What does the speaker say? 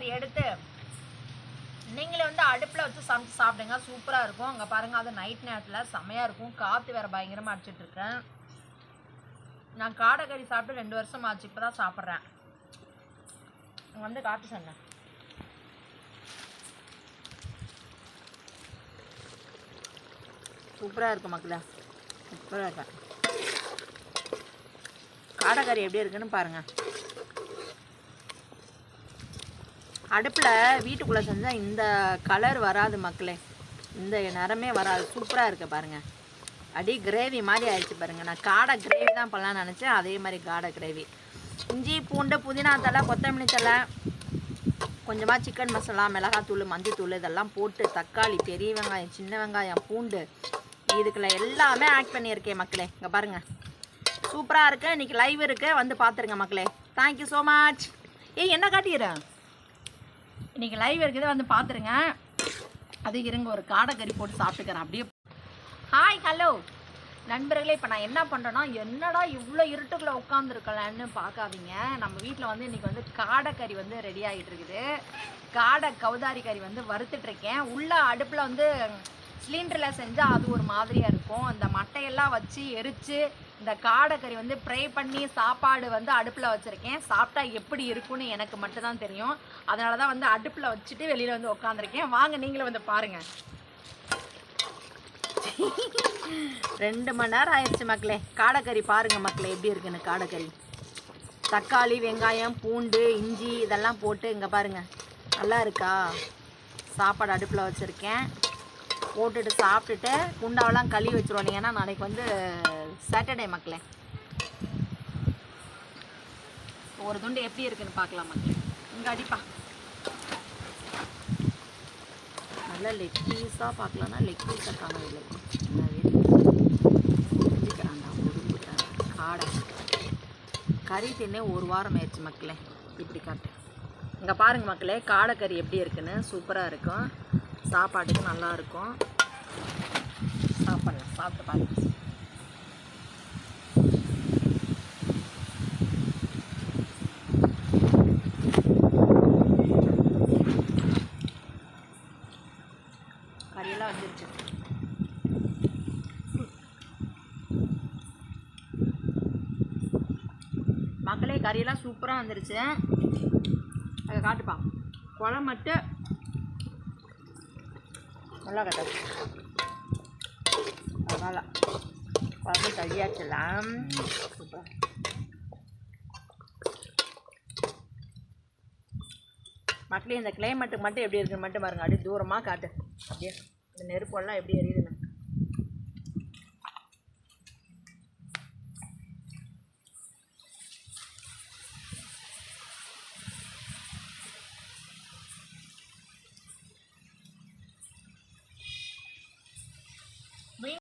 மாதிரி எடுத்து நீங்களே வந்து அடுப்பில் வச்சு சமைச்சு சாப்பிடுங்க. சூப்பராக இருக்கும். அங்கே பாருங்கள் அது நைட் நேரத்தில் செமையாக இருக்கும். காற்று வேறு பயங்கரமாக அடிச்சிட்டு இருக்கேன் நான் காடைக்கறி சாப்பிட்டு ரெண்டு வருஷம் ஆச்சு இப்போ தான் சாப்பிட்றேன் வந்து காட்டு சொன்னேன் சூப்பராக இருக்கும் மக்களே. சூப்பராக இருக்கேன் காடைக்கறி எப்படி இருக்குன்னு பாருங்கள் அடுப்பில் வீட்டுக்குள்ளே செஞ்சால் இந்த கலர் வராது மக்களே. இந்த நிறமே வராது. சூப்பராக இருக்குது பாருங்கள் அடி கிரேவி மாதிரி ஆயிடுச்சு பாருங்கள் நான் காடை கிரேவி தான் பண்ணலான்னு நினச்சேன். அதே மாதிரி காடை கிரேவி இஞ்சி பூண்டு புதினா தலை கொத்தமல்லி தலை கொஞ்சமாக சிக்கன் மசாலா மிளகாத்தூள் மஞ்சத்தூள் இதெல்லாம் போட்டு தக்காளி பெரிய வெங்காயம் சின்ன வெங்காயம் பூண்டு இதுக்குள்ள எல்லாமே ஆட் பண்ணியிருக்கேன் மக்களே. இங்கே பாருங்கள் சூப்பராக இருக்குது இன்றைக்கி லைவ் இருக்குது வந்து பார்த்துருங்க மக்களே. தேங்க்யூ ஸோ மச் ஏய் என்ன காட்டிடுறேன் இன்னைக்கு லைவ் இருக்குது வந்து பார்த்துருங்க அது இருங்க ஒரு காடை கறி போட்டு சாப்பிட்டுக்கிறேன். அப்படியே ஹாய் ஹலோ நண்பர்களே இப்போ நான் என்ன பண்ணுறேன்னா என்னடா இவ்வளோ இருட்டுக்குள்ளே உட்காந்துருக்கலான்னு பார்க்காதீங்க. நம்ம வீட்டில் வந்து இன்றைக்கி வந்து காடை கறி வந்து ரெடி ஆகிட்டு இருக்குது. காடை கவுதாரி கறி வந்து வறுத்துட்ருக்கேன் உள்ள அடுப்பில் வந்து சிலிண்டரில் செஞ்சால் அது ஒரு மாதிரியாக இருக்கும். அந்த மட்டையெல்லாம் வச்சு எரித்து இந்த காடைக்கறி வந்து ப்ரே பண்ணி சாப்பாடு வந்து அடுப்பில் வச்சுருக்கேன். சாப்பிட்டா எப்படி இருக்கும்னு எனக்கு மட்டும்தான் தெரியும். அதனால தான் வந்து அடுப்பில் வச்சுட்டு வெளியில் வந்து உட்காந்துருக்கேன் வாங்க நீங்களும் வந்து பாருங்கள் ரெண்டு மணி நேரம் ஆயிடுச்சு மக்களே. காடைக்கறி பாருங்க மக்களே எப்படி இருக்குன்னு காடைக்கறி. தக்காளி வெங்காயம் பூண்டு இஞ்சி இதெல்லாம் போட்டு இங்கே பாருங்க. நல்லா இருக்கா? சாப்பாடு அடுப்பில் வச்சுருக்கேன். போட்டுட்டு சாப்பிட்டுட்டு குண்டாவெல்லாம் கழுவி வச்சுருவோம். ஏன்னா நாளைக்கு வந்து சாட்டர்டே மக்களே. ஒரு துண்டு எப்படி இருக்குன்னு பார்க்கலாம் மக்களே. இங்கே அடிப்பா. நல்லா லெக் பீஸாக பார்க்கலான்னா லெக் பீஸாக காணவில்லை செஞ்சுக்கிறாண்டா காடை. கறி தின்னே ஒரு வாரம் ஆயிடுச்சு மக்களே. இப்படி காட்டு இங்கே பாருங்க மக்களே காடை கறி எப்படி இருக்குன்னு? சூப்பராக இருக்கும். சாப்பாட்டுக்கு நல்லா இருக்கும் சாப்பிட்டு பார்த்து கறியெல்லாம் வந்துருச்சு. மக்களே கறியெல்லாம் சூப்பராக வந்துருச்சு. அதை காட்டுப்பா. குழம்பு மட்டும் நல்லா கட்டாது அதனால் குழம்பு மக்களே இந்த கிளைமேட்டுக்கு மட்டும் எப்படி இருக்குன்னு மட்டும் பாருங்க அப்படியே தூரமாக காட்டு அப்படியே இந்த நெருப்பெல்லாம் எப்படி எரியுது?